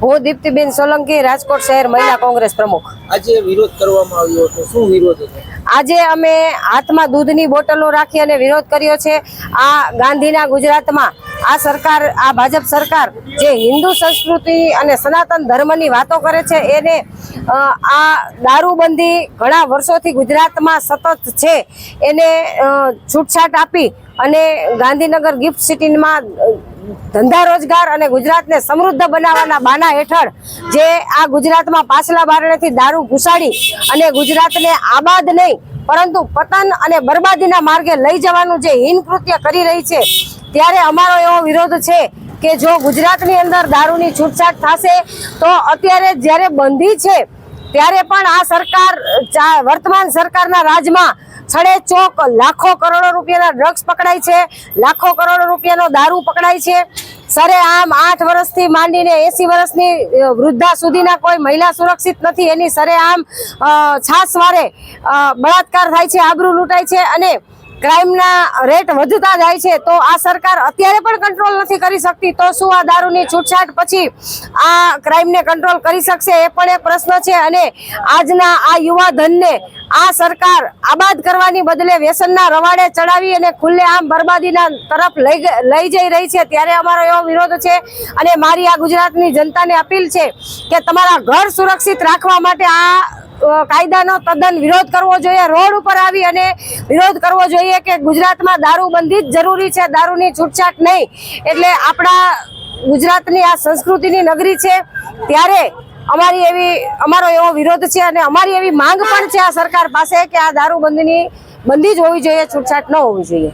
હું દીપ્તિબેન સોલંકી રાજકોટ શહેર મહિલા કોંગ્રેસ પ્રમુખ. આજે વિરોધ કરવામાં આવ્યો હતો. શું વિરોધ હતો? આજે અમે હાથમાં દૂધની બોટલો રાખી અને વિરોધ કર્યો છે. આ ગાંધીના ગુજરાતમાં આ સરકાર આ ભાજપ સરકાર જે હિન્દુ સંસ્કૃતિ અને સનાતન ધર્મની વાતો કરે છે એને આ દારૂબંધી ઘણા વર્ષોથી ગુજરાતમાં સતત છે. એને છૂટછાટ આપી અને ગાંધીનગર ગિફ્ટ સિટીમાં ધંધા રોજગાર અને ગુજરાતને સમૃદ્ધ બનાવવાના બાના હેઠળ જે આ ગુજરાતમાં પાછલા બારણેથી દારૂ ઘુસાડી અને ગુજરાતને આબાદ નહીં, પરંતુ પતન અને બરબાદીના માર્ગે લઈ જવાનું જે હીન કૃત્ય કરી રહી છે, ત્યારે અમારો એવો વિરોધ છે કે જો ગુજરાતની અંદર દારૂની છૂટછાટ થશે, તો અત્યારે જ્યારે બંધી છે, ત્યારે પણ આ સરકાર વર્તમાન સરકારના રાજમાં છડે ચોક લાખો કરોડો રૂપિયાના ડ્રગ્સ પકડાય છે, લાખો કરોડો રૂપિયાનો દારૂ પકડાય છે. સરે આમ આઠ વર્ષથી માંડીને એસી વર્ષની વૃદ્ધા સુધીના કોઈ મહિલા સુરક્ષિત નથી. એની સરે આમ છાસવારે બળાત્કાર થાય છે, આબરૂ લૂંટાય છે અને ક્રાઇમના રેટ વધતા જાય છે, તો આ સરકાર અત્યારે પણ કંટ્રોલ નથી કરી શકતી, તો શું આ દારૂની છૂટછાટ પછી આ ક્રાઇમને કંટ્રોલ કરી શકશે એ પણ એક પ્રશ્ન છે અને આજના આ યુવા ધનને આ સરકાર આબાદ કરવાની બદલે વ્યસનના રવાડે ચડાવી અને ખુલ્લે આમ બરબાદીના તરફ લઈ લઈ જઈ રહી છે. ત્યારે અમારો એવો વિરોધ છે અને મારી આ ગુજરાતની જનતાને અપીલ છે કે તમારા ઘર સુરક્ષિત રાખવા માટે આ કાયદાનો તદ્દન વિરોધ કરવો જોઈએ, રોડ ઉપર આવી અને વિરોધ કરવો જોઈએ કે ગુજરાતમાં દારૂબંધી જ જરૂરી છે, દારૂની છૂટછાટ નહીં. એટલે આપણા ગુજરાતની આ સંસ્કૃતિની નગરી છે, ત્યારે અમારી એવી, અમારો એવો વિરોધ છે અને અમારી એવી માંગ પણ છે આ સરકાર પાસે કે આ દારૂબંધીની, બંધી જ હોવી જોઈએ, છૂટછાટ ન હોવી જોઈએ.